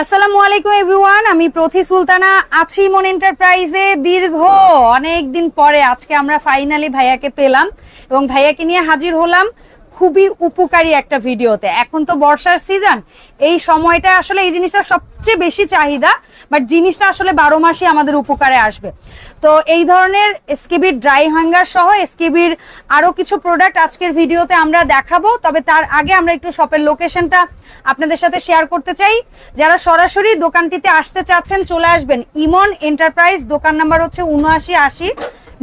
আসসালামু আলাইকুম এভরিওয়ান আমি প্রথি সুলতানা, আছি মন এন্টারপ্রাইজে দীর্ঘ অনেক দিন পরে। আজকে আমরা ফাইনালি ভাইয়াকে পেলাম এবং ভাইয়াকে নিয়ে হাজির হলাম। খুবই উপকারী একটা ভিডিওতে। এখন তো বর্ষার সিজন এই সময়টা আসলে এই জিনিসটা সবচেয়ে বেশি চাহিদা বাট জিনিসটা আসলে বারো মাসই আমাদের উপকারে আসবে। তো এই ধরনের এসকেবির ড্রাই হ্যাঙ্গার সহ এসকেবির আরও কিছু প্রোডাক্ট আজকের ভিডিওতে আমরা দেখাবো, তবে তার আগে আমরা একটু শপের লোকেশনটা আপনাদের সাথে শেয়ার করতে চাই। যারা সরাসরি দোকানটিতে আসতে চাচ্ছেন, চলে আসবেন। ইমন এন্টারপ্রাইজ দোকান নাম্বার হচ্ছে উনআশি আশি,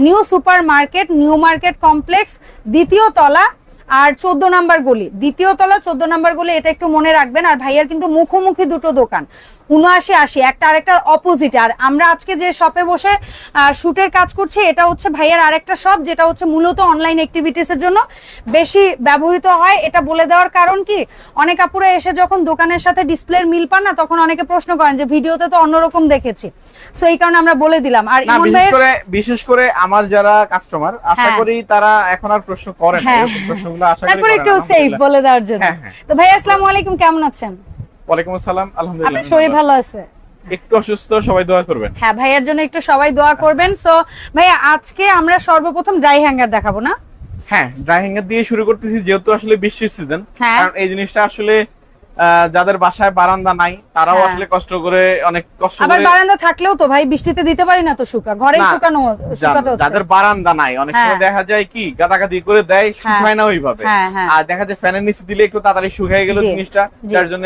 new supermarket new market complex, দ্বিতীয় তলা আর চোদ্দ নাম্বার গলি দ্বিতীয় তলা চোদ্দ নাম্বার গলি এটা একটু মনে রাখবেন। আর ভাইয়ার কিন্তু মুখোমুখি দুটো দোকান উনআশি আশি একটা আরেকটার অপোজিট আর আমরা আজকে যে শপে বসে শুটের কাজ করছি এটা হচ্ছে ভাইয়ার আরেকটা শপ যেটা হচ্ছে মূলত অনলাইন অ্যাক্টিভিটিস এর জন্য বেশি ব্যবহৃত হয়। এটা বলে দেওয়ার কারণ কি অনেক আপুরা এসে যখন দোকানের সাথে ডিসপ্লের মিল পান না তখন অনেকে প্রশ্ন করেন যে ভিডিওতে তো অন্যরকম দেখেছি। সো এই কারণে আমরা বলে দিলাম। আর বিশেষ করে বিশেষ করে আমার যারা কাস্টমার আশা হ্যাঁ। করি তারা এখন আর প্রশ্ন করেন না। আশা করি তারপর একটু সেফ বলে দেওয়ার জন্য। হ্যাঁ, হ্যাঁ। তো ভাই আসসালামু আলাইকুম কেমন আছেন? ওয়ালাইকুম আসসালাম আলহামদুলিল্লাহ আপনার শরীর ভালো আছে? একটু অসুস্থ সবাই দোয়া করবেন। হ্যাঁ ভাইয়ার জন্য একটু সবাই দোয়া করবেন। সো ভাইয়া আজকে আমরা সর্বপ্রথম ড্রাই হ্যাঙ্গার দেখাবো না? হ্যাঁ ড্রাই হ্যাঙ্গার দিয়ে শুরু করতেছি যেহেতু আসলে বৃষ্টির সিজন হ্যাঁ। কারণ এই জিনিসটা আসলে যাদের বাসায় বারান্দা নাই তারাও হ্যাঁ। আসলে কষ্ট করে অনেক কষ্ট আবার বারান্দা থাকলেও তো ভাই বৃষ্টিতে দিতে পারি না তো শুকা ঘরে শুকানো যাদের বারান্দা নাই অনেক সময় হ্যাঁ। দেখা যায় কি গাদাগাদি করে দেয় শুকায় না ওইভাবে। হ্যাঁ, হ্যাঁ। আর দেখা যায় ফ্যানের নিচে দিলে একটু তাড়াতাড়ি শুকায় গেল জিনিসটা যার জন্য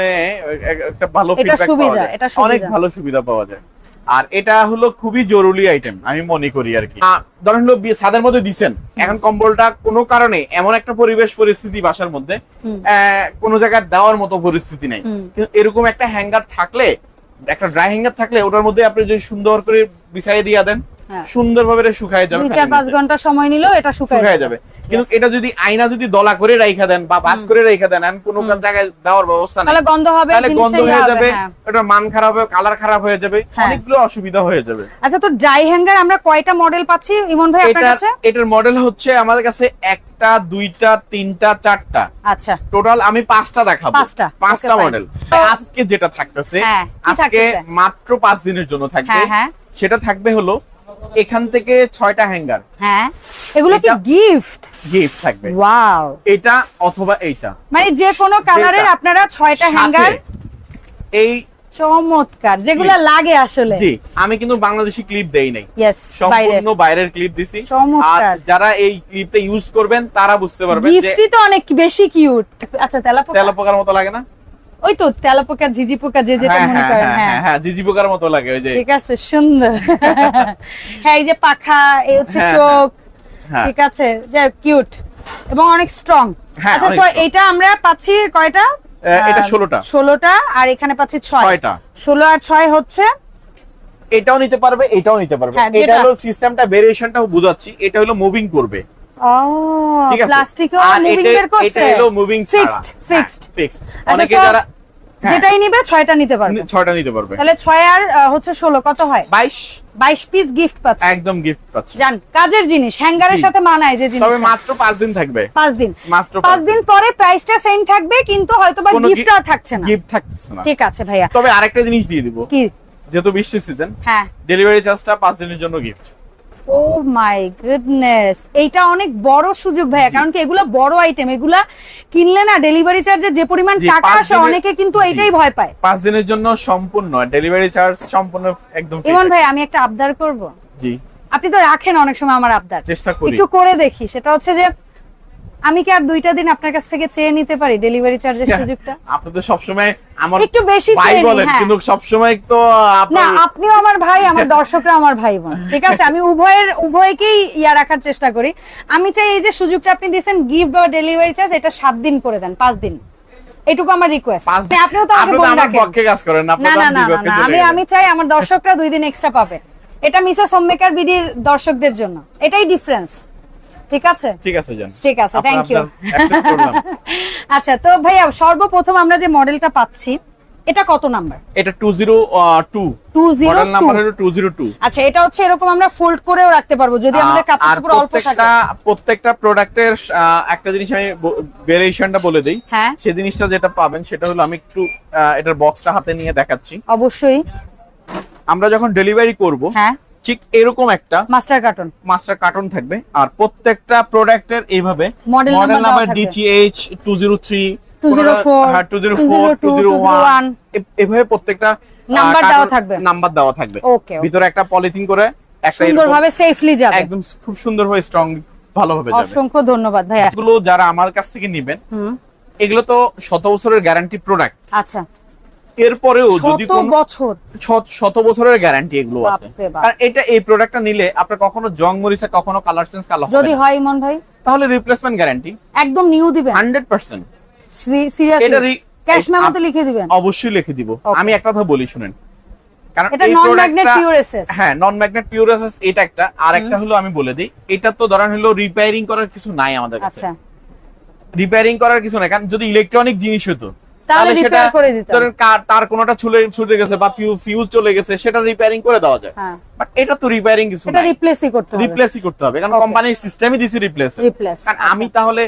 একটা ভালো ফিডব্যাক পাওয়া যায়। অনেক ভালো সুবিধা পাওয়া যায়। আর এটা হলো খুবই জরুরি আইটেম আমি মনে করি আর কি। ধরেন হলো সাদের ছাদের মধ্যে দিছেন এখন কম্বলটা কোনো কারণে এমন একটা পরিবেশ পরিস্থিতি বাসার মধ্যে কোনো জায়গায় দেওয়ার মতো পরিস্থিতি নাই। কিন্তু এরকম একটা হ্যাঙ্গার থাকলে একটা ড্রাই হ্যাঙ্গার থাকলে ওটার মধ্যে আপনি যদি সুন্দর করে বিছাই দিয়ে দেন। সুন্দরভাবে এটা শুকায় যাবে। চার পাঁচ। ঘণ্টা সময় নিলেও এটা শুকায় যাবে। কিন্তু এটা যদি আয়না যদি দলা করে রাইখা দেন বা বাস করে রাইখা দেন and কোনো জায়গায় দেওয়ার ব্যবস্থা নেই। তাহলে গন্ধ হবে তাহলে গন্ধ হয়ে যাবে হ্যাঁ। এটা মান খারাপ হবে কালার খারাপ হয়ে যাবে হ্যাঁ। অনেকগুলো অসুবিধা হয়ে যাবে। আচ্ছা তো ড্রাই হ্যাঙ্গার আমরা কয়টা মডেল পাচ্ছি? ইমন ভাই আপনার কাছে? এটার মডেল হচ্ছে আমাদের কাছে একটা দুইটা তিনটা চারটা। আচ্ছা। টোটাল আমি পাঁচটা দেখাবো। পাঁচটা, পাঁচটা মডেল আজকে যেটা থাকতেছে হ্যাঁ, আজকে মাত্র পাঁচ দিনের জন্য থাকবে। হ্যাঁ, হ্যাঁ। সেটা থাকবে হলো এখান থেকে ছয়টা হ্যাঙ্গার। হ্যাঁ এগুলো কি গিফট? গিফট থাকবে। ওয়াও। এটা অথবা এইটা। মানে যে কোনো কালারের আপনারা ছয়টা হ্যাঙ্গার এই চমৎকার যেগুলো লাগে আসলে। জি আমি কিন্তু বাংলাদেশি ক্লিপ দেই নাই। সম্পূর্ণ বাইরের ক্লিপ দিছি। চমৎকার। আর যারা এই ক্লিপটা ইউজ করবেন তারা বুঝতে পারবেন যে গিফটই তো অনেক বেশি কিউট আচ্ছা তেলাপোকা? তেলাপোকার মতো লাগে না? ওই তো তেলাপোকা ঝিঝি পোকা যে যেটা হ্যাঁ মনে হ্যাঁ করেন হ্যাঁ হ্যাঁ। হ্যাঁ, হ্যাঁ পোকার মতো লাগে ওই যে। ঠিক আছে সুন্দর। হ্যাঁ এই যে পাখা এই হচ্ছে চোখ। ঠিক আছে যে কিউট। এবং অনেক স্ট্রং আচ্ছা এটা আমরা পাচ্ছি কয়টা? এটা 16টা। ষোলোটা আর এখানে পাচ্ছি ছয়। ছয়টা। ষোলো আর ছয় হচ্ছে? এটাও নিতে পারবে এটাও নিতে পারবে। এটা হলো সিস্টেমটা ভেরিয়েশনটা বুঝাচ্ছি এটা হলো মুভিং করবে। ও ঠিক আছে? প্লাস্টিকও মুভিং বের করছে? এটা হলো মুভিং ফিক্সড ফিক্সড ফিক্সড অনেকে যারা যেটাই নিবে ছয়টা নিতে পারবে। ছয়টা নিতে পারবে। তাহলে ছয় আর হচ্ছে ষোলো কত হয়? 22 বাইশ পিস গিফট পাচ্ছে। একদম গিফট পাচ্ছে। জান কাজের জিনিস হ্যাঙ্গারের সাথে মানায় যে জিনিস তবে মাত্র পাঁচ দিন থাকবে। পাঁচ দিন। মাত্র পাঁচ দিন পরে প্রাইসটা সেম থাকবে কিন্তু হয়তো বা কোনো গিফট আর থাকছে না। গিফট থাকছে না। ঠিক আছে ভাইয়া। তবে আরেকটা জিনিস দিয়ে দিব। কি? যেহেতু বৃষ্টির সিজন হ্যাঁ। ডেলিভারি চার্জটা পাঁচ দিনের জন্য গিফট ও মাই গুডনেস। এইটা অনেক বড় সুযোগ ভাইয়া কারণ কি এগুলো বড় আইটেম এগুলা কিনলে না ডেলিভারি চার্জে যে পরিমাণ টাকা আসে অনেকে কিন্তু এটাই ভয় পায়। পাঁচ দিনের জন্য সম্পূর্ণ ডেলিভারি চার্জ সম্পূর্ণ একদম ইমন ভাই আমি একটা আবদার করব। জি। আপনি তো রাখেন অনেক সময় আমার আবদার। চেষ্টা করি। একটু করে দেখি সেটা হচ্ছে যে আমি কি আর দুইটা দিন আপনার কাছ থেকে চেয়ে নিতে পারি ডেলিভারি চার্জের সুযোগটা? আপনি তো সবসময় আমার একটু বেশি চেয়ে বলেন হ্যাঁ। কিন্তু সবসময় তো না আপনিও আমার ভাই আমার দর্শকরা আমার ভাই বোন ঠিক আছে? আমি উভয়ের উভয়কেই ইয়া রাখার চেষ্টা করি। আমি চাই এই যে সুযোগটা আপনি দিয়েছেন গিফট বা ডেলিভারি চার্জ এটা সাত দিন করে দেন পাঁচ দিন। এটুকু আমার রিকোয়েস্ট পাঁচ আপনিও তো আমাকে বলে রাখেন। না না না আমি আমি চাই আমার দর্শকরা দুই দিন এক্সট্রা পাবে। এটা মিসেস হোমমেকার বিডির দর্শকদের জন্য। এটাই ডিফারেন্স ঠিক আছে? ঠিক আছে জান। ঠিক আছে থ্যাংক ইউ। আচ্ছা তো ভাইয়া সর্বপ্রথম আমরা যে মডেলটা পাচ্ছি এটা কত নাম্বার? এটা two zero two two zero model number হলো টু জিরো টু আচ্ছা এটা হচ্ছে এরকম আমরা ফোল্ড করেও রাখতে পারব যদি আমাদের কাপড় চোপড় অল্প থাকে। প্রত্যেকটা প্রত্যেকটা প্রোডাক্টের একটা জিনিস আমি ভেরিয়েশনটা বলে দেই। হ্যাঁ। সেই জিনিসটা যেটা পাবেন সেটা হলো আমি একটু এটার বক্সটা হাতে নিয়ে দেখাচ্ছি। অবশ্যই। আমরা যখন ডেলিভারি করব হ্যাঁ। ঠিক এরকম একটা মাস্টার কার্টন মাস্টার কার্টন থাকবে। আর প্রত্যেকটা প্রোডাক্টের এইভাবে model number. DTH two zero three 204, হ্যাঁ two zero four two zero one 201 এভাবে প্রত্যেকটা Number দেওয়া থাকবে। নাম্বার দেওয়া থাকবে. ভিতরে একটা পলিথিন করে সুন্দরভাবে সেফলি যাবে। একদম খুব সুন্দরভাবে স্ট্রং ভালোভাবে যাবে। অসংখ্য ধন্যবাদ ভাইয়া। এগুলো যারা আমার কাছ থেকে নেবেন হুম। এগুলো তো শত বছরের গ্যারান্টি প্রোডাক্ট আচ্ছা। এরপরেও যদি শত কোন বছর। শত বছরের গ্যারান্টি এগুলো আছে। আর এটা এই প্রোডাক্টটা নিলে আপনার কখনো জং মরিচা কখনো কালার চেঞ্জ কালার যদি হয় ইমন ভাই? তাহলে রিপ্লেসমেন্ট গ্যারান্টি একদম নিউ দিবেন। হান্ড্রেড পার্সেন্ট এটা সিরিয়াসলি রি- ক্যাশ মেমোতে লিখে দিবেন। অবশ্যই লিখে দিব। আমি একটা কথা বলি শুনেন। কারণ এটা এই non product magnet টা- pure SS হ্যাঁ নন ম্যাগনেট পিওর এসএস এটা একটা। আর একটা হলো আমি বলে দিই এটা তো ধরেন হলো রিপেয়ারিং করার কিছু নাই আমাদের কাছে। আচ্ছা। রিপেয়ারিং করার কিছু নাই কারণ যদি ইলেকট্রনিক জিনিস হতো তাহলে কার তার কোনোটা ছুলে ছুটে গেছে বা ফিউজ চলে গেছে সেটা রিপেয়ারিং করে দেওয়া যায়। হ্যাঁ। বাট এটা তো রিপেয়ারিং কিছু নাই। রিপ্লেসই করতে হবে। রিপ্লেসই করতে হবে। কারণ কোম্পানির সিস্টেমই দিছি রিপ্লেস রিপ্লেস কারণ আমি তাহলে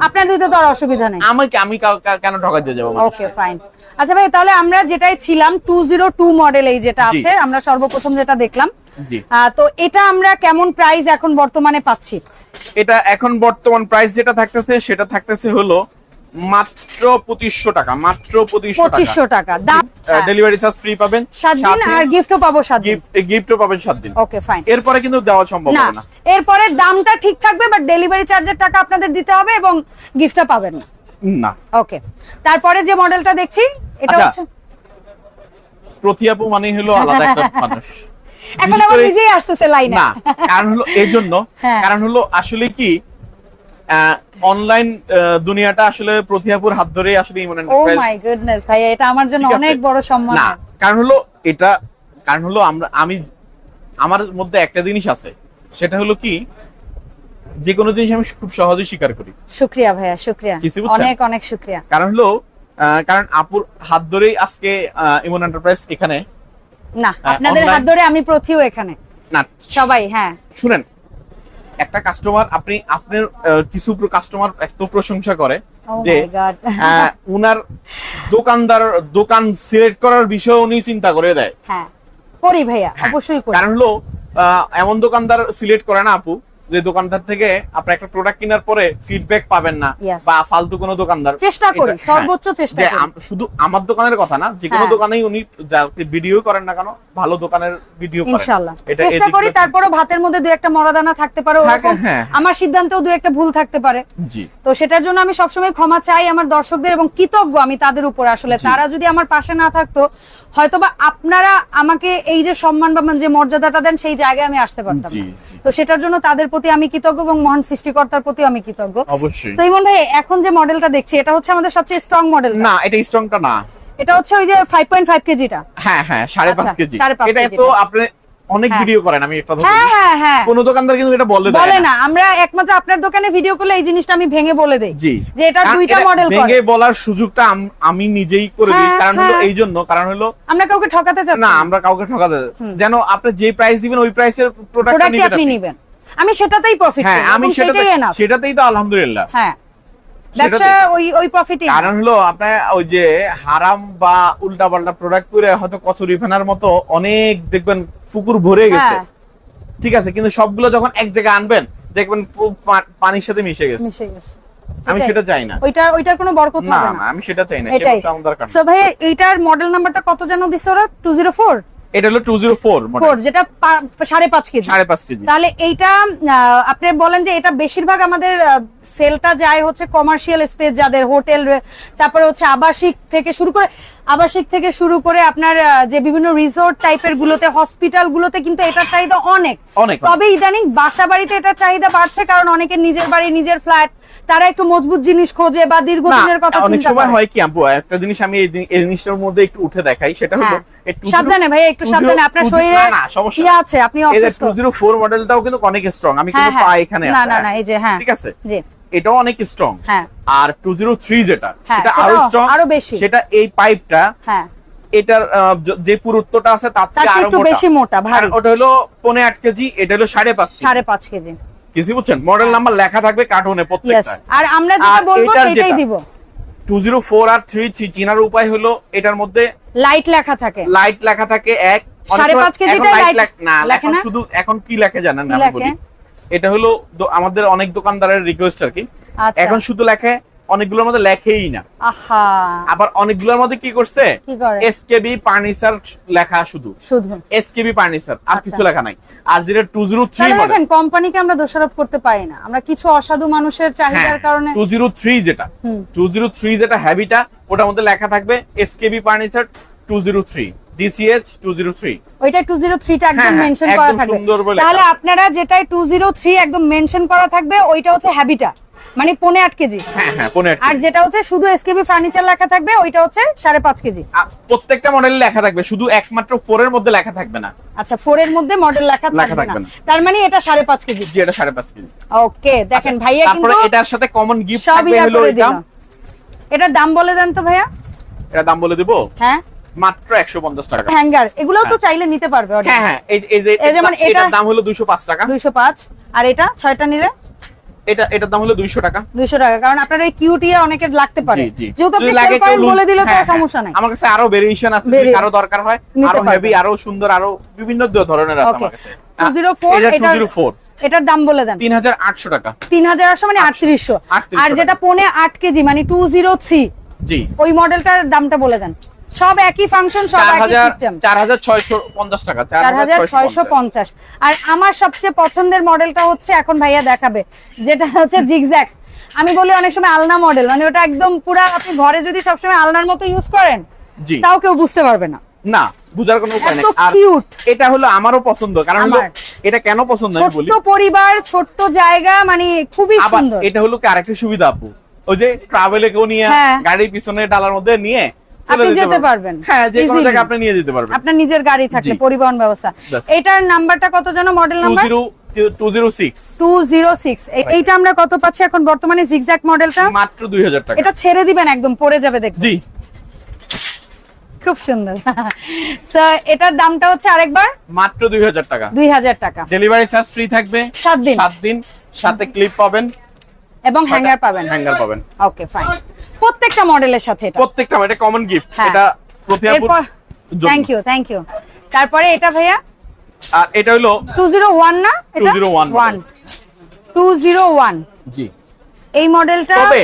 আপনার দিতে তো আর অসুবিধা নেই। আমাকে আমি কাউ- কেন ঠকা দিয়ে যাব? ওকে ফাইন আচ্ছা ভাই তাহলে আমরা যেটাই ছিলাম টু জিরো টু মডেল এই যেটা আছে আমরা সর্বপ্রথম যেটা দেখলাম তো এটা আমরা কেমন প্রাইস এখন বর্তমানে পাচ্ছি? এটা এখন বর্তমান প্রাইস যেটা থাকতেছে সেটা থাকতেছে হলো মাত্র পঁচিশশো টাকা মাত্র পঁচিশশো টাকা। ডেলিভারি চার্জ ফ্রি পাবেন সাত দিন আর গিফটও পাবো সাত দিন। গিফটও পাবেন সাত দিন। ওকে ফাইন এরপরে কিন্তু দেওয়া সম্ভব না হবে না। এরপরে দামটা ঠিক থাকবে বাট ডেলিভারি চার্জের টাকা আপনাদের দিতে হবে এবং গিফটটা পাবেন না। না। ওকে তারপরে যে মডেলটা দেখছি এটা আচ্ছা, হচ্ছে প্রতিয়াপু মানে হলো আলাদা একটা মানুষ। এখন আবার নিজেই আসতেছে লাইনে না কারণ হলো এই জন্য হ্যাঁ। কারণ হলো আসলে কি অনলাইন দুনিয়াটা আসলে প্রতিয়াপুর হাত ধরেই আসলে Emon enterprise oh my goodness ভাই এটা আমার জন্য অনেক বড় সম্মান। না কারণ হলো এটা কারণ হলো আমরা আমি আমার মধ্যে একটা জিনিস আছে সেটা হলো কি যে কোনো জিনিস আমি খুব সহজেই স্বীকার করি। শুক্রিয়া ভাইয়া শুক্রিয়া? অনেক অনেক শুক্রিয়া। কারণ হলো কারণ আপুর হাত ধরেই আজকে ইমন এন্টারপ্রাইজ এখানে না আপনাদের হাত ধরে আমি প্রথিও এখানে। না সবাই হ্যাঁ। শুনেন একটা কাস্টমার আপনি আপনার কিছু কাস্টমার এত প্রশংসা করে Oh যে উনার দোকানদার দোকান সিলেক্ট করার বিষয় উনি চিন্তা করে দেয়। হ্যাঁ করি ভাইয়া হ্যাঁ, অবশ্যই করি। কারণ হলো এমন দোকানদার সিলেক্ট করে না আপু। যে দোকানদার থেকে আপনি একটা প্রোডাক্ট কেনার পরে ফিডব্যাক পাবেন না বা ফালতু কোনো দোকানদার। চেষ্টা করি, সর্বোচ্চ হ্যাঁ, চেষ্টা করি। শুধু আমার দোকানের কথা না যে কোনো হ্যাঁ। দোকানেই উনি ভিডিও করেন না কেন ভালো দোকানের ভিডিও করেন। ইনশাআল্লাহ। এটা চেষ্টা করি তারপরও ভাতের মধ্যে দুই একটা মরাদানা থাকতে পারে হ্যাঁ। আমার সিদ্ধান্তেও দুই একটা ভুল থাকতে পারে। জি। তো সেটার জন্য আমি সবসময় ক্ষমা চাই আমার দর্শকদের এবং কৃতজ্ঞ আমি তাদের উপর আসলে। তারা যদি আমার পাশে না থাকতো হয়তোবা আপনারা আমাকে এই যে সম্মান বা যে মর্যাদাটা দেন সেই জায়গায় আমি আসতে পারতাম। তো সেটার জন্য তাদের প্রতি আমি কৃতজ্ঞ এবং মহান সৃষ্টিকর্তার প্রতি আমি কৃতজ্ঞ। অবশ্যই। তো ভাই এখন যে মডেলটা দেখছি এটা হচ্ছে আমাদের সবচেয়ে স্ট্রং মডেল না এটা স্ট্রংটা না। এটা হচ্ছে ওই যে ফাইভ পয়েন্ট ফাইভ কেজিটা হ্যাঁ হ্যাঁ সাড়ে পাঁচ আচ্ছা, কেজি এটা তো আপনি অনেক হ্যাঁ। ভিডিও করেন আমি একটা হ্যাঁ হ্যাঁ হ্যাঁ। কোনো দোকানদার কিন্তু এটা বলে দেয় বলে না। আমরা একমাত্র আপনার দোকানে ভিডিও করলে এই জিনিসটা আমি ভেঙে বলে দেই। জি। যে এটা দুইটা মডেল করে ভেঙে বলার সুযোগটা আমি নিজেই করে দিই। হ্যাঁ, কারণ হলো হ্যাঁ। এই জন্য কারণ হলো আমরা কাউকে ঠকাতে চাচ্ছি না আমরা কাউকে ঠকাতে যেন আপনি যে প্রাইস দিবেন ওই প্রাইসের আপনি আপনি। নিবেন। আমি সেটাতেই প্রফিট হ্যাঁ আমি এবং সেটাতে সেটাই এনাফ সেটাতেই তো আলহামদুলিল্লাহ। হ্যাঁ ব্যবসা ওই ওই প্রফিটই কারণ হলো আপনার ওই যে হারাম বা প্রোডাক্ট করে হয়তো কচুরি ফেনার মতো অনেক দেখবেন পুকুর ভরে গেছে। হ্যাঁ। ঠিক আছে কিন্তু সবগুলো যখন এক জায়গায় আনবেন দেখবেন পানির সাথে মিশে গেছে। মিশে গেছে। আমি সেটা চাই না। ওইটা ওইটার কোনো বরকত না হবে না। না আমি সেটা চাই না সেটা আমার দরকার সো ভাই এইটার মডেল নাম্বারটা কত যেন দিছে ওরা? 204 এটা হলো টু জিরো ফোর 4 যেটা পা- সাড়ে পাঁচ কেজি। সাড়ে পাঁচ কেজি। তাহলে এইটা আপনি বলেন যে এটা বেশিরভাগ আমাদের সেলটা যায় হচ্ছে কমার্শিয়াল স্পেস যাদের হোটেল তারপরে হচ্ছে আবাসিক থেকে শুরু করে আবাসিক থেকে শুরু করে আপনার যে বিভিন্ন রিসোর্ট টাইপের গুলোতে হসপিটাল গুলোতে কিন্তু এটার চাহিদা অনেক। তবে ইদানিং বাসা বাড়িতে এটার চাহিদা বাড়ছে কারণ অনেকের নিজের বাড়ি নিজের ফ্ল্যাট তারা একটু মজবুত জিনিস খোঁজে বা দীর্ঘদিনের কথা অনেক সময় হয় কি আপু একটা জিনিস আমি এই জিনি- জিনিসটার মধ্যে একটু উঠে দেখাই সেটা হলো হ্যাঁ। এই 20 সাবধানে ভাই একটু সাবধানে আপনার শরীরে কি আছে? আপনি অসুস্থ। টু জিরো ফোর মডেলটাও কিন্তু অনেক স্ট্রং আমি হ্যাঁ কিন্তু হ্যাঁ পা এখানে না না হ্যাঁ। না এই যে হ্যাঁ। ঠিক আছে? জি। এটাও অনেক স্ট্রং হ্যাঁ। আর টু জিরো থ্রি যেটা হ্যাঁ, সেটা আরও স্ট্রং আরও বেশি। সেটা এই পাইপটা হ্যাঁ। এটার যে পুরুত্বটা আছে তার থেকে আরও বেশি মোটা, ভারী। ওটা হলো পনে আট কেজি এটা হলো সাড়ে পাঁচ কেজি। কিছু বুঝছেন? মডেল নাম্বার লেখা থাকবে কার্টুনে প্রত্যেকটা আর আমরা যেটা বলব সেটাই দিব। টু জিরো ফোর আর থ্রি চিনার উপায় হলো এটার মধ্যে লাইট লেখা থাকে। লাইট লেখা থাকে এক। সাড়ে পাঁচ কেজিটাই লেখ- না এখন শুধু এখন কি লেখে জানেন না বলি? এটা হলো আমাদের অনেক দোকানদারের রিকোয়েস্ট আর কি। আচ্ছা। এখন শুধু লেখে অনেকগুলোর মধ্যে লেখেই না। আবার অনেকগুলোর মধ্যে কি করছে? এসকেবি ফার্নিচার লেখা শুধু। শুধু। এসকেবি ফার্নিচার আর আচ্ছা। কিছু লেখা নাই। আর যেটা টু জিরো থ্রি তাহলে দেখেন কোম্পানিকে আমরা দোষারোপ করতে পারি না। আমরা কিছু অসাধু মানুষের চাহিদার কারণে টু জিরো থ্রি যেটা। হুম। টু জিরো থ্রি যেটা হ্যাবিটা ওটার মধ্যে লেখা থাকবে SKB furniture two zero three DCH two zero three ওইটা টু জিরো থ্রিটা একদম হ্যাঁ, হ্যাঁ, মেনশন করা থাকবে। তাহলে আপনারা যেটাই টু জিরো থ্রি একদম মেনশন করা থাকবে ওইটা হচ্ছে হ্যাবিটা মানে পনে আট কেজি। হ্যাঁ হ্যাঁ আর যেটা হচ্ছে শুধু এসকেবি ফার্নিচার লেখা থাকবে ওইটা হচ্ছে সাড়ে পাঁচ কেজি। প্রত্যেকটা মডেল লেখা থাকবে শুধু একমাত্র ফোর এর মধ্যে লেখা থাকবে না। আচ্ছা ফোর এর মধ্যে মডেল লেখা থাকবে না। তার মানে এটা সাড়ে পাঁচ কেজি। যে এটা সাড়ে পাঁচ কেজি। ওকে দেখেন ভাইয়া আচ্ছা, তারপরে কিন্তু এটার সাথে কমন গিফট থাকবে হলো এটা। এটার দাম বলে দেন তো ভাইয়া। এটা দাম বলে দিব? হ্যাঁ। মাত্র একশো পঞ্চাশ টাকা। হ্যাঙ্গার এগুলোও তো হ্যাঁ। চাইলে নিতে পারবে হ্যাঁ হ্যাঁ এই যে এটার এটা- দাম হলো দুইশো পাঁচ টাকা। দুইশো পাঁচ আর এটা ছয়টা নিলে এটা এটার দাম হলো দুইশো টাকা। দুইশো টাকা কারণ আপনার এই কিউটিয়া অনেকের লাগতে পারে। যেহেতু আপনি লাগে বলে দিলে তো হ্যাঁ, সমস্যা নাই। হ্যাঁ। আমার কাছে আরও ভেরিয়েশন আছে যদি কারও দরকার হয় আরও। হেভি আরও সুন্দর আরও বিভিন্ন ধরনের আছে আমার কাছে। টু জিরো ফোর এটা টু জিরো ফোর এটার দাম বলে দেন। তিন হাজার আটশো টাকা। তিন হাজার আটশো মানে আটত্রিশশো। 3800 আর যেটা পনে আট কেজি মানে টু জিরো থ্রি জি। ওই মডেলটার দামটা বলে দেন। সব একই ফাংশন সব একই সিস্টেম চার হাজার ছয়শো পঞ্চাশ টাকা চার হাজার ছয়শো পঞ্চাশ। আর আমার সবচেয়ে পছন্দের মডেলটা হচ্ছে এখন ভাইয়া দেখাবে যেটা হচ্ছে জিগজ্যাক আমি বলি অনেক সময় আলনা মডেল মানে ওটা একদম পুরা আপনি ঘরে যদি সবসময় আলনার মতো ইউজ করেন জি। তাও কেউ বুঝতে পারবে না। না বুঝার কোনো উপায় নেই। আর। এটা হলো আমারও পছন্দ কারণ হলো এটা কেন পছন্দ আমি বলি। ছোট্ট পরিবার ছোট্ট জায়গা মানে খুবই সুন্দর। এটা হলো কি আরেকটা সুবিধা আপু? ওই যে ট্রাভেলে কেউ নিয়ে হ্যাঁ। গাড়ির পিছনে ডালার মধ্যে নিয়ে আপনি যেতে পারবেন। হ্যাঁ যে কোনো জায়গায় আপনি নিয়ে যেতে পারবেন। আপনার নিজের গাড়ি থাকলে পরিবহন ব্যবস্থা। এটার নাম্বারটা কত যেন model number? Zero two zero six. Two zero six. এইটা আমরা কত পাচ্ছি এখন বর্তমানে? জিগজ্যাক মডেলটা মাত্র দুই হাজার টাকা। এটা ছেড়ে দিবেন একদম পড়ে যাবে দেখবেন জি। খুব সুন্দর। সো এটার দামটা হচ্ছে আরেকবার? মাত্র দুই হাজার টাকা। দুই হাজার টাকা। ডেলিভারি চার্জ ফ্রি থাকবে। সাত দিন। সাত দিন। সাথে ক্লিপ পাবেন। এবং হ্যাঙ্গার পাবেন। হ্যাঙ্গার পাবেন। ওকে ফাইন প্রত্যেকটা মডেলের সাথে এটা। প্রত্যেকটা এটা কমন গিফট হ্যাঁ। এটা প্রতিহাপুর এরপর থ্যাংক ইউ থ্যাংক ইউ তারপরে এটা ভাইয়া? আর এটা হলো টু জিরো ওয়ান না? এটা? 201 one two zero one G. এই মডেলটা তবে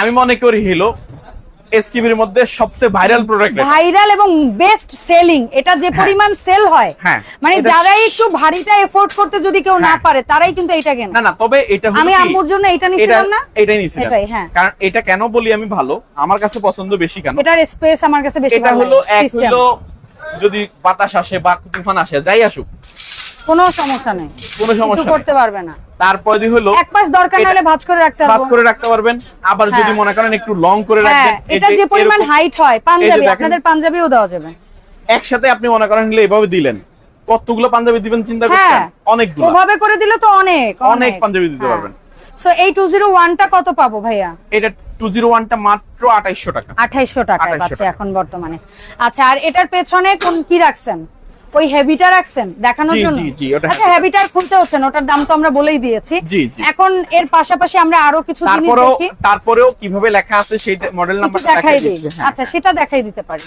আমি মনে করি হলো এসকিবির মধ্যে সবচেয়ে ভাইরাল প্রোডাক্ট ভাইরাল এবং বেস্ট সেলিং এটা যে পরিমাণ সেল হয় হ্যাঁ। মানে যারাই একটু ভারীটা এফোর্ড করতে যদি কেউ না হ্যাঁ। পারে তারাই কিন্তু এটা কেনে। না না তবে এটা আমি আম্মুর জন্য এটা নিছিলাম না? এটাই নিছিলাম হ্যাঁ। কারণ এটা কেন বলি আমি ভালো? আমার কাছে পছন্দ বেশি কেন? এটার স্পেস আমার কাছে বেশি এটা হলো এক হলো যদি বাতাস আসে বা তুফান আসে যাই আসুক কোনো সমস্যা নেই। কোনো সমস্যা করতে পারবে না। তারপরে হলো এক পাশ দরকার নাহলে ভাঁজ করে রাখতে বাস পারব করে রাখতে পারবেন। আবার যদি হ্যাঁ। মনে করেন একটু লং করে হ্যাঁ রাখবেন এটা যে পরিমাণ হাইট হয় পাঞ্জাবি আপনাদের পাঞ্জাবিও দেওয়া যাবে। একসাথে আপনি মনে করেন হলে এভাবে দিলেন। কতগুলো পাঞ্জাবি দিবেন চিন্তা হ্যাঁ করছেন? অনেকগুলো। ওভাবে করে দিলে তো অনেক অনেক। পাঞ্জাবি দিতে পারবেন। সো এই টু জিরো ওয়ানটা কত পাবো ভাইয়া? এটা টু জিরো ওয়ানটা মাত্র আঠাইশশো টাকা। আঠাইশশো টাকায় 2800 পাচ্ছে টাকা। এখন বর্তমানে। আচ্ছা আর এটার পেছনে কোন কি রাখছেন? ওই হেভিটা রাখছেন দেখানোর জন্য? আচ্ছা হেভিটার খুলতে হচ্ছে না, ওটার দাম তো আমরা বলেই দিয়েছি। এখন এর পাশাপাশি আমরা আরও কিছু জিনিস তারপরেও দেখি। তারপরেও কীভাবে লেখা আছে সেই মডেল দেখাই দেখাই দিই। হ্যাঁ। আচ্ছা সেটা দেখাই দিতে পারি।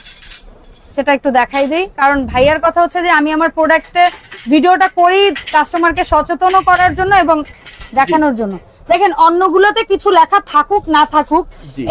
সেটা একটু দেখাই দিই। কারণ ভাইয়ার কথা হচ্ছে যে আমি আমার প্রোডাক্টে ভিডিওটা করি কাস্টমারকে সচেতনও করার জন্য এবং দেখানোর জন্য। দেখেন অন্যগুলোতে কিছু লেখা থাকুক না থাকুক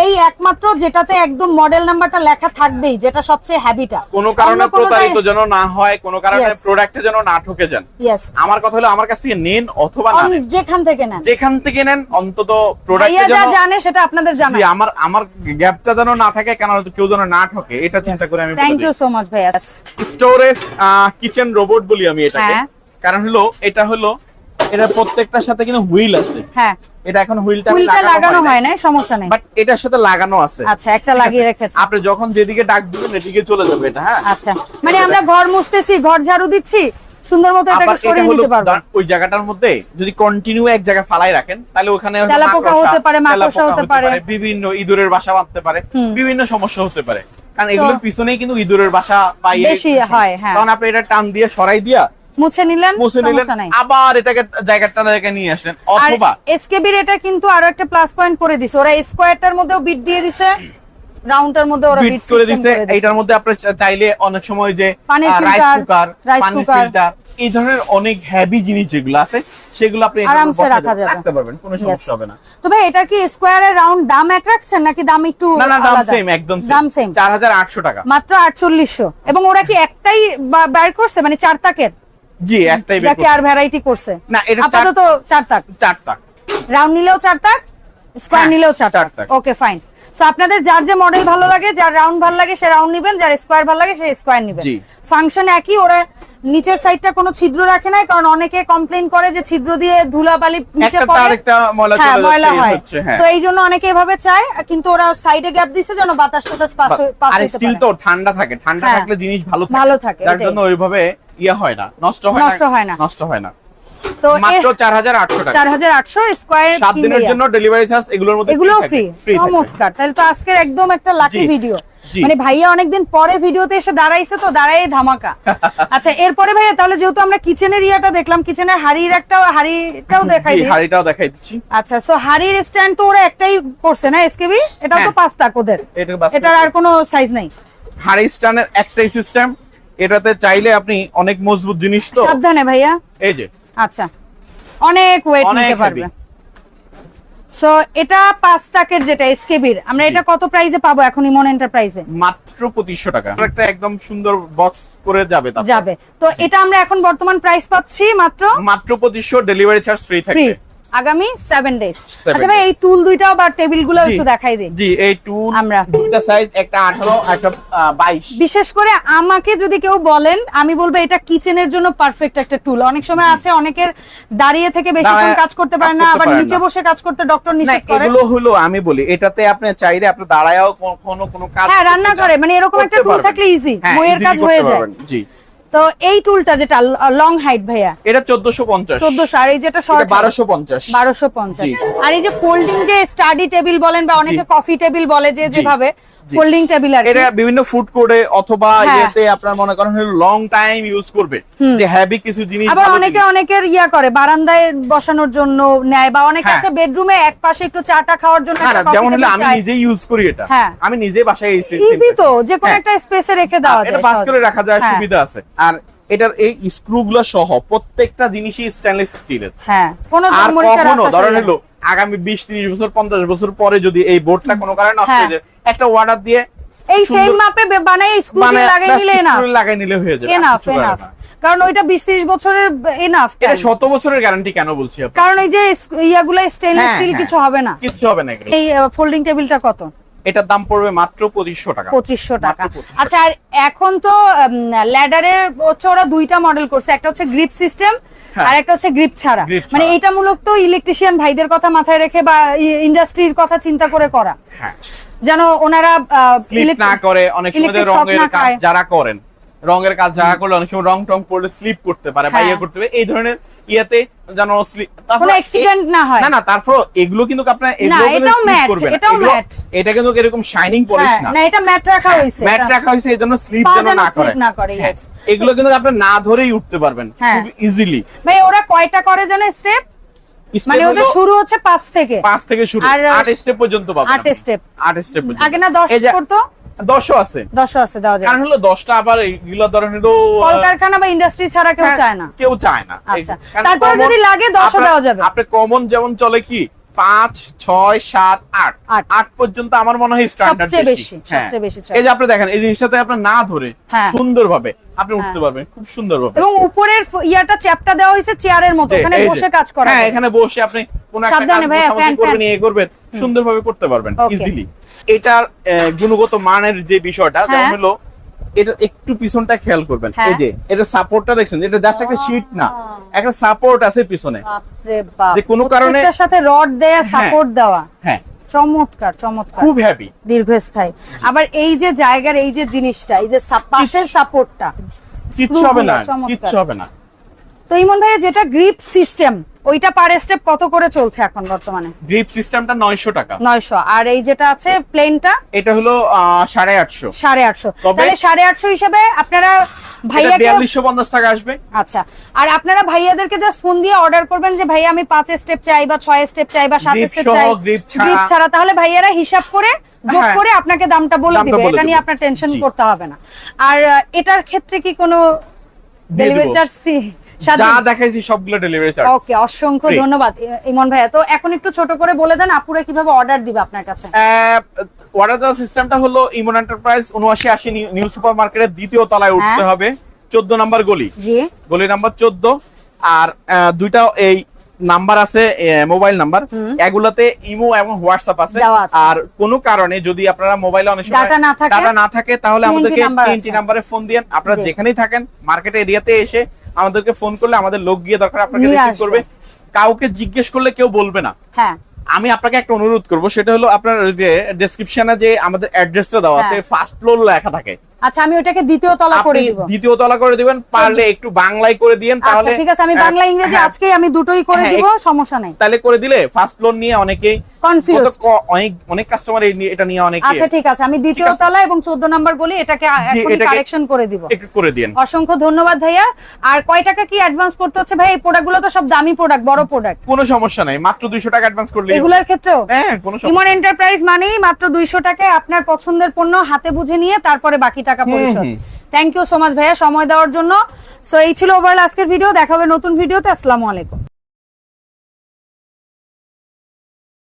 এই একমাত্র যেটাতে একদম মডেল নাম্বারটা লেখা থাকবেই যেটা সবচেয়ে হ্যাবিটা কোনো কারণে প্রতারিত যেন না হয় কোনো কারণে. প্রোডাক্টে যেন না ঠকে যান। ইয়েস আমার কথা হলো আমার কাছ থেকে নেন অথবা না যেখান থেকে নেন। যেখান থেকে নেন অন্তত প্রোডাক্টে যেন জানে সেটা আপনাদের জানা জি, আমার আমার গ্যাপটা যেন না থাকে কেন কেউ যেন না ঠকে এটা চিন্তা করে আমি থ্যাংক ইউ সো মাচ ভাইয়া। স্টোরেজ কিচেন রোবট বলি আমি এটাকে। হ্যাঁ। কারণ হলো এটা হলো এটা প্রত্যেকটার সাথে কিন্তু হুইল আছে। হ্যাঁ। এটা এখন হুইলটা লাগানো হয় না সমস্যা নেই। বাট এটার সাথে লাগানো আছে। আচ্ছা একটা লাগিয়ে রেখেছে। আপনি যখন যেদিকে ডাক দিবেন এদিকে চলে যাবে এটা হ্যাঁ? আচ্ছা। মানে আমরা ঘর মুছতেছি ঘর ঝাড়ু দিচ্ছি সুন্দর মতো এটাকে সরিয়ে নিতে পারবেন দা- ওই জায়গাটার মধ্যে যদি কন্টিনিউ এক জায়গায় ফালাই রাখেন তাহলে ওখানে তেলাপোকা হতে পারে, মাকড়সা হতে পারে। বিভিন্ন ইঁদুরের বাসা বাঁধতে পারে বিভিন্ন সমস্যা হতে পারে। কারণ এগুলোর পিছনেই কিন্তু ইঁদুরের বাসা বা ইয়ে- বেশি হয়, হ্যাঁ। তখন আপনি এটা টান দিয়ে সরাই দিয়া মুছে নিলেন মুছে নিলেন আবার এটাকে জায়গাটা জায়গায় নিয়ে আসলেন অথবা এসকেবির এটা কিন্তু আরও একটা প্লাস পয়েন্ট করে দিছে। ওরা স্কোয়ারটার মধ্যেও বিট দিয়ে দিছে রাউন্ডটার মধ্যে ওরা বিট করে দিছে। এইটার মধ্যে আপনি চাইলে অনেক সময় যে রাইস কুকার ফিল্টার এই ধরনের অনেক হেভি জিনিস যেগুলো আছে সেগুলো আপনি আরামসে রাখা যাবে। রাখতে পারবেন কোনো সমস্যা হবে না। তো ভাই এটা কি স্কোয়ারের রাউন্ড দাম এক রাখছেন নাকি দাম একটু না না দাম সেম একদম দাম সেম চার হাজার আটশো টাকা। মাত্র আটচল্লিশশো। এবং ওরা কি একটাই বের করছে? মানে চার তাকের? জি একটাই বের আর ভ্যারাইটি করছে। না, এটা চার- আপাতত চার তাক। রাউন্ড নিলেও চার তাক স্কোয়ার হ্যাঁ, নিলেও চার তাক। তাক। ওকে ফাইন সো আপনাদের যার যে মডেল ভালো লাগে যার রাউন্ড ভালো লাগে সে রাউন্ড নেবেন যার স্কোয়ার ভালো লাগে সে স্কোয়ার নেবেন। ফাংশন একই ওরা নিচের সাইডটা কোনো ছিদ্র রাখে নাই কারণ অনেকে কমপ্লেন করে যে ছিদ্র দিয়ে ধুলাবালি নিচে পড়ে। একটা ময়লা হ্যাঁ ময়লা হয়। হ্যাঁ। তো এই জন্য অনেকে এভাবে চায় কিন্তু ওরা সাইডে গ্যাপ দিছে যেন বাতাস টাতাস পাস হয়ে- পাস আর স্টিল তো ঠান্ডা থাকে ঠান্ডা হ্যাঁ। থাকলে জিনিস ভালো থাকে। ভালো থাকে, যার জন্য ওইভাবে ইয়ে হয় না নষ্ট হয় নষ্ট হয় না। নষ্ট হয় না। তো মাত্র চার হাজার আটশো টাকা। চার হাজার আটশো দিনের জন্য ডেলিভারি চার্জ এগুলোর মধ্যে এগুলো ফ্রি ফ্রি চমৎকার। তাহলে তো আজকের একদম একটা লাকি ভিডিও জি। মানে ভাইয়া অনেকদিন পরে ভিডিওতে এসে দাঁড়াইছে তো দাঁড়াই ধামাকা। আচ্ছা এরপরে ভাইয়া তাহলে যেহেতু আমরা কিচেনের ইয়াটা দেখলাম কিচেনের হাড়ির একটা হাড়িটাও দেখাই দিই। হাড়িটাও দেখাই দিচ্ছি। আচ্ছা সো হাড়ির স্ট্যান্ড তো ওরা একটাই করছে না এসকেবি তো হ্যাঁ। এটার আর কোনো সাইজ নাই। হাড়ি স্টানের একটাই সিস্টেম এটাতে চাইলে আপনি অনেক মজবুত জিনিস তো। সাবধানে ভাইয়া। এই যে। আচ্ছা। অনেক ওয়েট নিতে পারবে। সো এটা পাঁচ তাকের যেটা এসকেবির আমরা এটা কত প্রাইসে পাবো এখন ইমন এন্টারপ্রাইজে মাত্র পঁচিশশো টাকা। একটা একদম সুন্দর বক্স করে যাবে। যাবে। তো এটা আমরা এখন বর্তমান প্রাইস পাচ্ছি মাত্র? মাত্র পঁচিশশো ডেলিভারি চার্জ ফ্রি ফ্রি থাকবে। আগামী সেভেন ডেজ আচ্ছা ভাই এই টুল দুইটাও বা টেবিলগুলো একটু দেখাই দিই। জি এই টুল আমরা। দুইটা সাইজ একটা আঠারো একটা বাইশ। বিশেষ করে আমাকে যদি কেউ বলেন আমি বলব এটা কিচেনের জন্য পারফেক্ট একটা টুল অনেক সময় আছে অনেকের দাঁড়িয়ে থেকে বেশিক্ষণ কাজ করতে পারে না আবার নিচে বসে কাজ করতে ডক্টর নিষেধ করে। এগুলো হলো আমি বলি এটাতে আপনি চাইলে আপনি দাঁড়ায়ও কোনো কোনো কাজ হ্যাঁ, রান্না করে, মানে এরকম একটা টুল। থাকলে হ্যাঁ, বইয়ের কাজ হয়ে যায়। জি। তো এই টুলটা যেটা লং হাইট ভাইয়া? এটা চোদ্দশো পঞ্চাশ। চোদ্দশো আর এই যেটা শর্ট বারোশো পঞ্চাশ। বারোশো পঞ্চাশ। জি। আর এই যে ফোল্ডিং যে স্টাডি টেবিল বলেন বা অনেকে কফি টেবিল বলে যে যেভাবে। ফোল্ডিং টেবিল আর এটা বিভিন্ন ফুড কোর্টে অথবা হ্যাঁ। ইয়েতে আপনার মনে করেন লং টাইম ইউজ করবে যে হ্যাভি কিছু জিনিস আবার অনেকে অনেকের ইয়া করে বারান্দায় বসানোর জন্য নেয় বা অনেকে হ্যাঁ। আছে বেডরুমে এক পাশে একটু চাটা খাওয়ার জন্য হ্যাঁ, যেমন হলো আমি নিজে ইউজ করি এটা। আমি নিজে বাসায় ইজি তো যে কোনো। একটা স্পেসে রেখে দেওয়া এটা যায় সহজে। করে রাখা যায়। সুবিধা আছে আর এটার এই স্ক্রু গুলো সহ প্রত্যেকটা জিনিসই স্টেনলেস স্টিলের হ্যাঁ কোনো আর মরিচের কখনো আশা ধরেন হলো আগামী বিশ ত্রিশ বছর পঞ্চাশ বছর পরে যদি এই বোর্ডটা কোনো কারণে নষ্ট। হয়ে যায় একটা অর্ডার দিয়ে এই সেম মাপে বানাই স্ক্রু দিয়ে লাগাই নিলে না screw লাগাই নিলে হয়ে যাবে এনাফ এনাফ না। কারণ ওইটা বিশ ত্রিশ বছরের এনাফ এটা শত বছরের গ্যারান্টি কেন বলছি আপনি? কারণ এই যে ইয়াগুলো স্টেনলেস হ্যাঁ, স্টিল হ্যাঁ। কিছু হবে না। কিচ্ছু হবে না এই ফোল্ডিং টেবিলটা কত? এটার দাম পড়বে মাত্র পঁচিশশো টাকা। পঁচিশশো টাকা। আচ্ছা আর এখন তো ল্যাডারের হচ্ছে ওরা দুইটা মডেল করছে। একটা হচ্ছে গ্রিপ সিস্টেম হ্যাঁ। আর একটা হচ্ছে গ্রিপ ছাড়া। মানে। এটা মূলত ইলেকট্রিশিয়ান ভাইদের কথা মাথায় রেখে বা ইন্ডাস্ট্রির কথা চিন্তা করে করা। হ্যাঁ। যেন ওনারা স্লিপ না করে অনেক সময় রঙের কাজ যারা করেন রঙের কাজ যারা করলে অনেক সময় রং টং করলে স্লিপ করতে পারে বা হ্যাঁ। ইয়ে করতে পারে এই ধরনের ইয়াতে যেন স্লিপ কোনো accident না হয়। না না তারপর এগুলো কিন্তু আপনার এগুলো কিন্তু matte, করবে না। এটাও matte। এটা কিন্তু এরকম শাইনিং পলিশ হ্যাঁ, না না এটা ম্যাট রাখা হয়েছে ম্যাট রাখা হয়েছে এই জন্য স্লিপ যেন যেন না করে না করে, হ্যাঁ। এগুলো কিন্তু আপনি না ধরেই উঠতে পারবেন হ্যাঁ। খুব ইজিলি ভাই ওরা কয়টা করে জানে স্টেপ মানে ওদের শুরু হচ্ছে পাঁচ থেকে। পাঁচ থেকে শুরু। আর, আট স্টেপ পর্যন্ত পাবেন আট আপনি। step। আট স্টেপ পর্যন্ত। আগে না দশ এই যে- করতো? দশও আছে। আছে দেওয়া যায় কারণ হলো দশটা আবার এইগুলো ধরেন হলো আহ, কলকারখানা বা ইন্ডাস্ট্রি ছাড়া কেউ হ্যাঁ, চায় না। কেউ চায় না। আচ্ছা। তারপরে যদি লাগে দশও দেওয়া যাবে। আপনার কমন যেমন চলে কি? পাঁচ ছয় সাত আট। আট। আট পর্যন্ত আমার মনে হয় স্ট্যান্ডার্ড সবচেয়ে বেশি, সবচেয়ে বেশি এই যে আপনি দেখেন এই জিনিসটাতে আপনার না ধরে হ্যাঁ। সুন্দরভাবে আপনি উঠতে পারবেন খুব সুন্দরভাবে। এবং উপরের ইয়াটা চ্যাপটা দেওয়া হয়েছে চেয়ারের মতো যে, বসে কাজ করা হ্যাঁ এখানে বসে আপনি কোন একটা কাজ করবেন ফ্যান। ইয়ে করবেন সুন্দরভাবে করতে পারবেন ইজিলি এটার গুণগত মানের যে বিষয়টা যেমন হ্যাঁ। হলো এটা একটু পিছনটা খেয়াল করবেন। হ্যাঁ। এই যে এটা সাপোর্টটা দেখছেন এটা জাস্ট একটা শীট না। একটা সাপোর্ট আছে পিছনে। যে কোনো কারণে- সাথে রড দেয়া সাপোর্ট দেওয়া। হ্যাঁ। চমৎকার চমৎকার। খুব হ্যাপি দীর্ঘস্থায়ী। আবার এই যে জায়গার এই যে জিনিসটা এই যে পাশের সাপোর্টটা কিচ্ছু হবে না কিচ্ছু হবে না। তো ইমন ভাইয়া যেটা গ্রিপ সিস্টেম ওইটা পার স্টেপ কত করে চলছে এখন বর্তমানে? গ্রিপ সিস্টেমটা নয়শো টাকা। নয়শো। আর এই যেটা আছে প্লেনটা এটা হলো আহ, সাড়ে আটশো। সাড়ে আটশো। তবে- তাহলে সাড়ে আটশো হিসেবে আপনারা ভাইয়াকে বিয়াল্লিশশো পঞ্চাশ টাকা আসবে। আচ্ছা। আর আপনারা ভাইয়াদেরকে জাস্ট ফোন দিয়ে অর্ডার করবেন যে ভাইয়া আমি পাঁচ স্টেপ চাই বা ছয় স্টেপ চাই বা সাত Grip স্টেপ চাই। গ্রিপ ছাড়া তাহলে ভাইয়ারা হিসাব করে যোগ হ্যাঁ। করে আপনাকে দামটা বলে দিবে। এটা নিয়ে। আপনার টেনশন করতে হবে না। আর এটার ক্ষেত্রে কি কোনো ডেলিভারি চার্জ ফ্রি যা দেখাইছি সবগুলো ডেলিভারি চার্জ ওকে অসংখ্য ধন্যবাদ ইমন ভাইয়া। তো এখন একটু ছোট করে বলে দেন আপুরা কীভাবে অর্ডার দিবে আপনার কাছে? অর্ডার দেওয়ার সিস্টেমটা হলো ইমন এন্টারপ্রাইজ উনআশি আশি নিউ সুপার মার্কেটের দ্বিতীয় তলায় উঠতে হ্যাঁ। হবে। চোদ্দ নাম্বার গলি। গলি নাম্বার চোদ্দ। আর দুইটা এই নাম্বার আছে মোবাইল নাম্বার। এগুলাতে ইমো এবং হোয়াটসঅ্যাপ আছে। আর কোনো কারণে যদি আপনারা মোবাইলে অনেক সময় না থাকে, ডাটা না থাকে তাহলে আমাদেরকে তিনটি নাম্বারে ফোন দিয়েন। আপনারা যেখানেই থাকেন মার্কেট এরিয়াতে এসে আমাদেরকে ফোন করলে আমাদের লোক গিয়ে দরকার আপনাকে রিসিভ করবে। কাউকে জিজ্ঞেস করলে কেউ বলবে না। হ্যাঁ। আমি আপনাকে একটা অনুরোধ করব সেটা হলো আপনার যে ডেসক্রিপশনে যে আমাদের অ্যাড্রেসটা দেওয়া আছে হ্যাঁ। ফার্স্ট ফ্লোর লেখা থাকে। আচ্ছা আমি ওটাকে দ্বিতীয় তলা করে দিব। দ্বিতীয় তলা করে দিবেন পারলে একটু বাংলায় করে দিয়েন আচ্ছা ঠিক আছে আমি বাংলা ইংরেজি হ্যাঁ, আজকেই আমি দুটোই করে হ্যাঁ, দিব সমস্যা নাই। তাহলে করে দিলে ফার্স্ট ফ্লোর নিয়ে অনেকেই Confused. কত ক- অনেক অনেক কাস্টমার এটা নিয়ে অনেকে আচ্ছা ঠিক আছে আমি দ্বিতীয় তলা এবং চোদ্দ নাম্বার বলি এটাকে এটাকে- কারেকশন করে দিব। একটু করে দিন অসংখ্য ধন্যবাদ ভাইয়া। আর কয় টাকা কি অ্যাডভান্স করতে হচ্ছে ভাই? এই প্রোডাক্টগুলো তো সব দামি প্রোডাক্ট বড় প্রোডাক্ট কোনো সমস্যা নাই মাত্র 200 টাকা অ্যাডভান্স করলে এগুলোর ক্ষেত্রেও? হ্যাঁ কোনো সমস্যা ইমন এন্টারপ্রাইজ মানেই মাত্র দুইশো টাকায় আপনার পছন্দের পণ্য হাতে বুঝে নিয়ে তারপরে বাকি টাকা পরিশোধ। থ্যাংক ইউ সো মাচ ভাইয়া সময় দেওয়ার জন্য। সো এই ছিল ওভারঅল আজকের ভিডিও দেখাবে নতুন ভিডিওতে আসসালামু আলাইকুম।